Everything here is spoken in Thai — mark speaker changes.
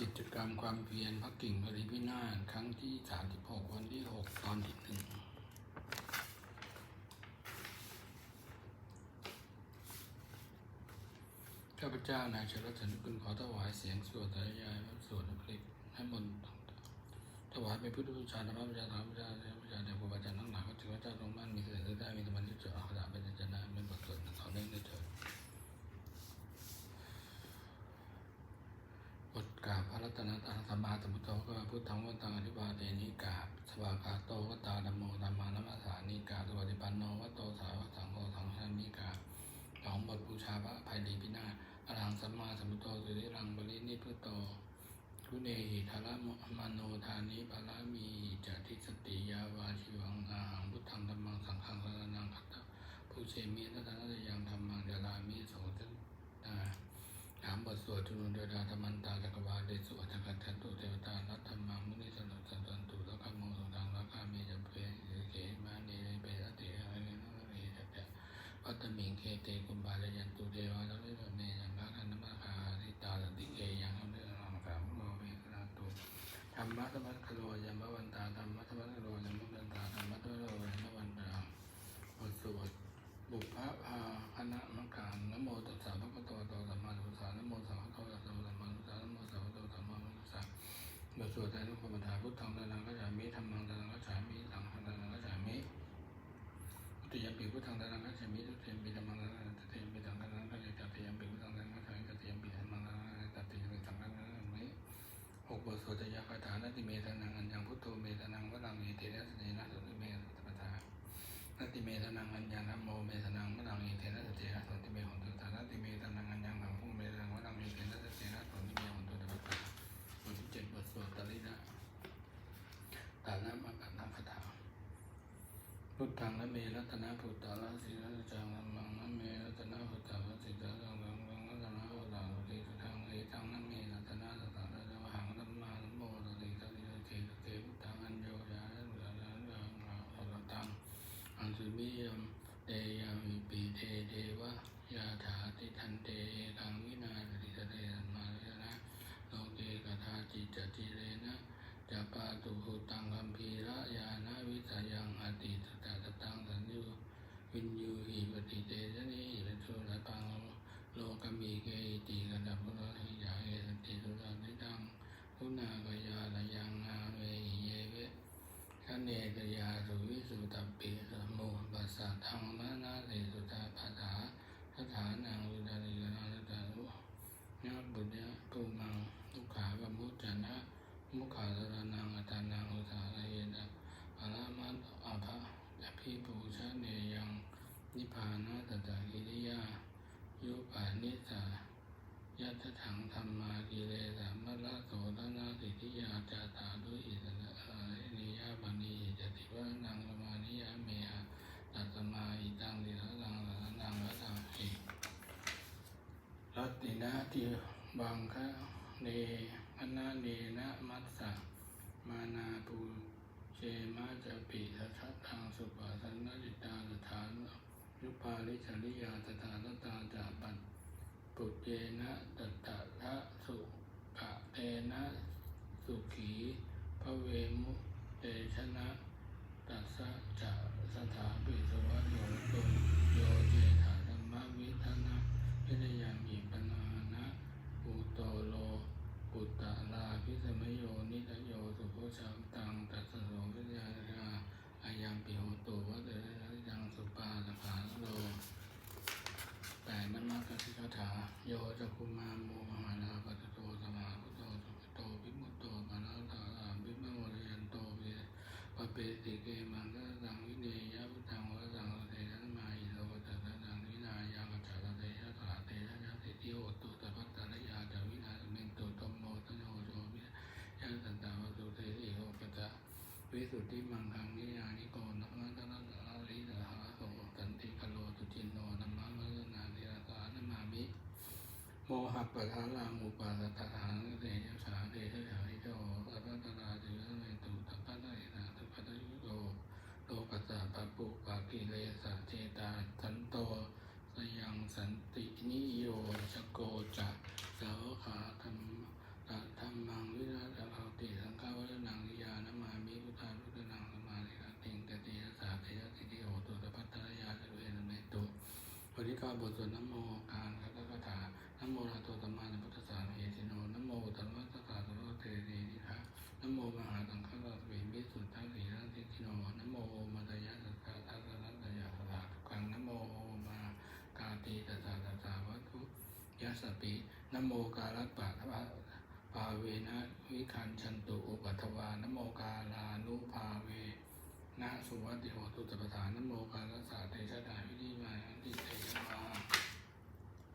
Speaker 1: กิจกรรมความเพียรพักกิ่งบริพินาศครั้งที่ 36 วันที่ 6 ตอนที่หนึ่งข้าพเจ้านายชลสันกุลขอถวายเสียงสวดสายายพระสวดคลิปให้มนถวายเป็นพุทธบูชาธรรมบูชาธรรมบูชาธรรมบูชาแด่ครูบาอาจารย์ สัมมาสัมพุทโธสุริรังบริณิพุตโตคุเนหิทาระมโนทานิปารามีจติสติยาวาชิวังอาหังพุทธังธัมมังสังฆังสรนังคัตตะผู้เชมีนัตนะยังธรรมังเดลามิโสตตาถามบทสวดจุลเดดาธรรมันตาจักรวาลเดสวดจักรจันตุเทวตานัตธรรมังมุนิสนุสันตันตุแล้วก็โมสุตังแล้วก็เมจเพเขมาเนเปรตเตอะไรนั่นอะไรจักรวัตมิงเคเตกุมบาลยันตุเทวาแล้วเรื่องเนยังพระคันธมาคาทิตาสติเกยังเรื่องรองสามโมเวกนาตุธ รรมะธรรมะคโลยมวันตาธรรมะธรรมะคโลยมวันตาธรรมะตุโลยมวันตาบทสวดบุพพะพาคณะมังการนโมตัสสะภะคะวะโตตสัมมาสัมพุทธัสสะนโมสัมภะคะวะโตอะระหะโตสัมมาสัมพุทธัสสะนโมสัมภะคะวะโตสัมมาสัมพุทธัสสะบทสวดใจทุกขบรรดาพุทธังตะนังกัจฉามิธรรมังตะนังกัจฉามิสังฆังตะนังกัจฉามิพุทธิยมปีพุทธังตะนังกัจฉามิทุติยมปีธรรมังตะนังกัจฉามิสังฆังตะนังกัจฉามิตติยมปีพุทธังตะนังกัจฉามิ หกบทสวดจยคาถานาติเมตนังอัญญังพุทโธเมตนังวะลังเอเตนะสเนนะสุติเมตปทานัติเมตนังอัญญังนโมเมตนังมะนังเอเทนะสเจนะสันติเมหนตุตานัติเมตนังอัญญังสังฆุเมตนังมะนังเอเทนะสเจนะสันติเมหนตุตาปะบทที่เจ็ดบทสวดตรินะตานะมะกันนังคาถาพุทธังนะเมรัตนะพุ เตยามิปีเทเทวะยาถาติทันเตเอกังวินาติสเตสัมมาเรนะโลเกกทาจิจติเรนะจะปาตุภูตังคัมพีระยานะวิสายังอติตตะตังสัญญูวินยูหิปติเตชะนีหิรตุระปังโลกมีเกอิติกันดับพุทธหิยาเอสติสุรันิตังคุณากยาลยังนาเวหิเยเว ขันเนตยาสุวิสุตปิสมุปัสสะธังมานาเสสุตาปัฏฐาสถานังวิดาริกนาลตาลุญาบุญญาภูมังทุกขาวมุจจนะมุขาสรนังอัตานังอุทาระเยนะภารามัตอาภะอภิปูชเนยังนิพพานาตตะกิริยายุปานิสา ยัตถังธรรมากิเลสามะละโสตนาสิทธิยาจาตาดุอิสระอนิยาบันีจติวะนังสมานิยาเมหะตัสมาอิตังดิสลังสรนังวัฏังเอิรัตินาติบังคะเนอนาเนนะมัสสะมานาปูเชมาจะปิทัทธังสุปาสันจิตาสถานยุปาลิจริยาตถาตตาจาปัน ปุเจนะตัตตะละสุขะเตนะสุขีพระเวมุเตชนะตัสสะจะสถาปิสวัสโยตุโยเจถาธรรมวิทนะวิทยามิปนานะอุโตโลปุตตะลาพิสมโยนิทโยสุโพชังตังตัสสะโสวิทยาราอายังปิโหตุวัตเตระยังสุปาสขาโล แต่มันมากสิกถาโยจะคุมาโมมหาลาปัตโตสมาพุทโตสุขโตวิมุตโตปานาตาอาวิมโมริยันโตวิ ปเปติเกมังกสังวิเนยะพุทธังวะสังเตนะมาอิโลตัสสังวินายังจัตเตยะตาเตนะยะติทิโหตุตปัตตะระยาจาวินาสเมนตุตมโมตโนโจวิยะสันตาวะตุเตสิโหปะจะวิสุทธิมังคังนิยานิโกนัมตะนะอาริสหาโสสันติคโลตุจินโนนัมมะมะนาเดระสานมามิโมหะปะทาลังอุปาสตถาเตยะสาเตชะหายโจอัตตตราจิระเมตุนะตุปะตะยุโตโลกัสสะปะปุปะกิเลสะเจตาสันโตสยังสันตินิโยชโกจะสาวขาธรรมะธรรมัง ธิกาบทสวดนโมการคาถาคาถานโมนาโตตัมมาสัมพุทธัสสะเอติโนนโมตัมมัสสะสะสะโนเตเรนิคะนโมมหาสังฆราชเวมิสุทธังสีรังสิทิโนนโมมัตยะสัสสะทัสสะนัตยะสัสสะทุกังนโมมากาติตัสสะตัสสะวัตถุยัสสปินโมกาลัตปะทวะปาเวนะวิคันชันตุอุปัทวานโมกาลานุภาเว นาสุวัติโหตุตปฐานนโมกาลสาเตชะดาวิธีมาอันติเตชะมา